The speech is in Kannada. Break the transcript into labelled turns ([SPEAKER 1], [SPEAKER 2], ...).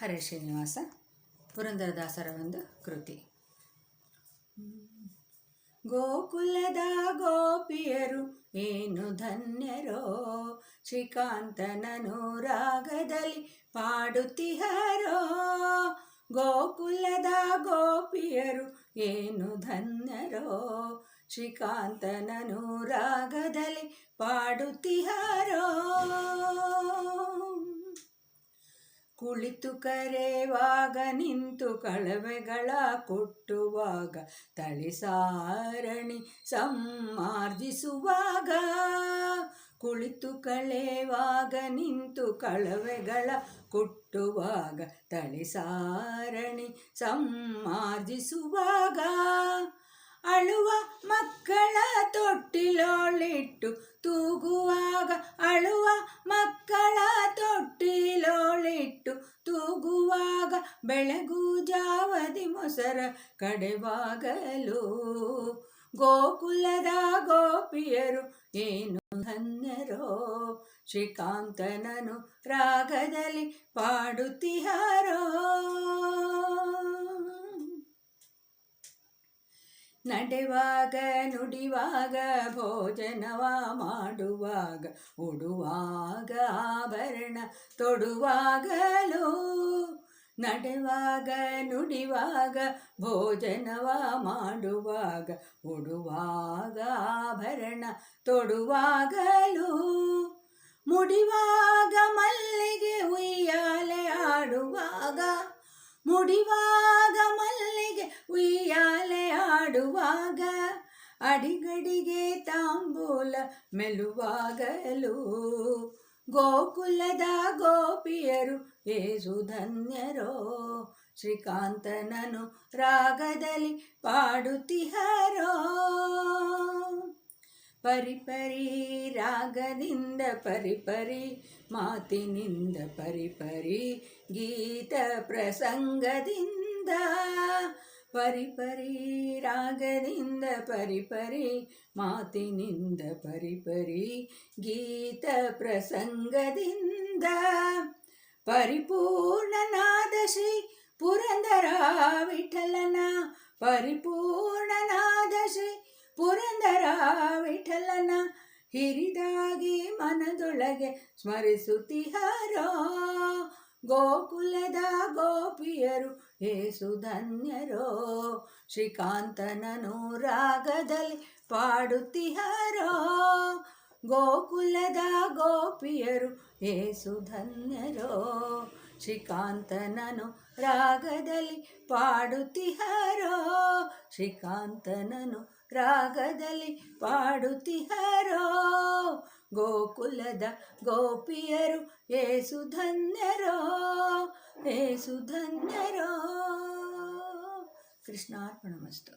[SPEAKER 1] ಹರೇ ಶ್ರೀನಿವಾಸ, ಪುರಂದರದಾಸರ ಒಂದು ಕೃತಿ. ಗೋಕುಲದ ಗೋಪಿಯರು ಏನು ಧನ್ಯರೋ? ಶ್ರೀಕಾಂತನನು ರಾಗದಲ್ಲಿ ಪಾಡುತ್ತಿಹರೋ? ಗೋಕುಲದ ಗೋಪಿಯರು ಏನು ಧನ್ಯರೋ? ಶ್ರೀಕಾಂತನನು ರಾಗದಲ್ಲಿ ಪಾಡುತ್ತಿಹರೋ? ಕುಳಿತು ಕರೆವಾಗ ನಿಂತು ಕಳವೆಗಳ ಕೊಟ್ಟುವಾಗ ತಳಿಸಾರಣಿ ಸಂಮಾರ್ಜಿಸುವಾಗ ಕುಳಿತು ಕಳೆವಾಗ ನಿಂತು ಕಳವೆಗಳ ಕೊಟ್ಟುವಾಗ ತಳಿಸಾರಣಿ ಸಂಮಾರ್ಜಿಸುವಾಗ ಅಳುವ ಮಕ್ಕಳ ತೊಟ್ಟಿಲೋಳಿಟ್ಟು ತೂಗುವಾಗ ಬೆಳಗು ಜಾವದಿ ಮೊಸರ ಕಡೆವಾಗಲು. ಗೋಕುಲದ ಗೋಪಿಯರು ಏನು ಧನ್ಯರೋ ಶ್ರೀಕಾಂತನನು ರಾಗದಲ್ಲಿ ಪಾಡುತ್ತಿಹಾರೋ? ನಡೆವಾಗ ನುಡಿವಾಗ ಭೋಜನವ ಮಾಡುವಾಗ ಉಡುವಾಗ ಆಭರಣ ತೊಡುವಾಗಲೂ. ನಡೆವಾಗ ನುಡಿವಾಗ, ಭೋಜನವ ಮಾಡುವಾಗ, ಉಡುವಾಗ ಆಭರಣ ತೊಡುವಾಗಲೂ, ಮುಡಿವಾಗ ಮಲ್ಲಿಗೆ ಉಯ್ಯಾಲೆ ಆಡುವಾಗ, ಮುಡಿವಾಗ ಮಲ್ಲಿಗೆ ಉಯ್ಯಾಲೆ ಆಡುವಾಗ, ಅಡಿಗಡಿಗೆ ತಾಂಬೂಲ ಮೆಲುವಾಗಲು ಗೋಕುಲದ ಗೋಪಿಯರು ಏಸು ಧನ್ಯರೋ. ಶ್ರೀಕಾಂತನನು ರಾಗದಲ್ಲಿ ಪಾಡುತ್ತಿಹರೋ. ಪರಿಪರಿ ರಾಗದಿಂದ ಪರಿಪರಿ ಮಾತಿನಿಂದ ಪರಿಪರಿ ಗೀತ ಪ್ರಸಂಗದಿಂದ ಪರಿಪರಿ ರಾಗದಿಂದ ಪರಿಪರಿ ಮಾತಿನಿಂದ ಪರಿಪರಿ ಗೀತ ಪ್ರಸಂಗದಿಂದ ಪರಿಪೂರ್ಣನಾದ ಶ್ರೀ ಪುರಂದರ ವಿಠಲನ, ಪರಿಪೂರ್ಣನಾದ ಶ್ರೀ ಪುರಂದರ ವಿಠಲನ, ಹಿರಿದಾಗಿ ಮನದೊಳಗೆ ಸ್ಮರಿಸುತ್ತಿಹಾರೋ. ಗೋಕುಲದ ಗೋಪಿಯರು, ಏಸು ಧನ್ಯರೋ. ಶ್ರೀಕಾಂತನನು ರಾಗದಲ್ಲಿ ಪಾಡುತ್ತಿಹರೋ. ಗೋಕುಲದ ಗೋಪಿಯರು, ಏಸು ಧನ್ಯರೋ. ಶ್ರೀಕಾಂತನನು ರಾಗದಲ್ಲಿ ಪಾಡುತ್ತಿಹರೋ. ಶ್ರೀಕಾಂತನನು ರಾಗದಲ್ಲಿ ಪಾಡುತ್ತಿಹರೋ. ಗೋಕುಲದ ಗೋಪಿಯರು ಏಸು ಧನ್ಯರೋ ಏಸು ಧನ್ಯರೋ. ಕೃಷ್ಣಾರ್ಪಣಮಸ್ತು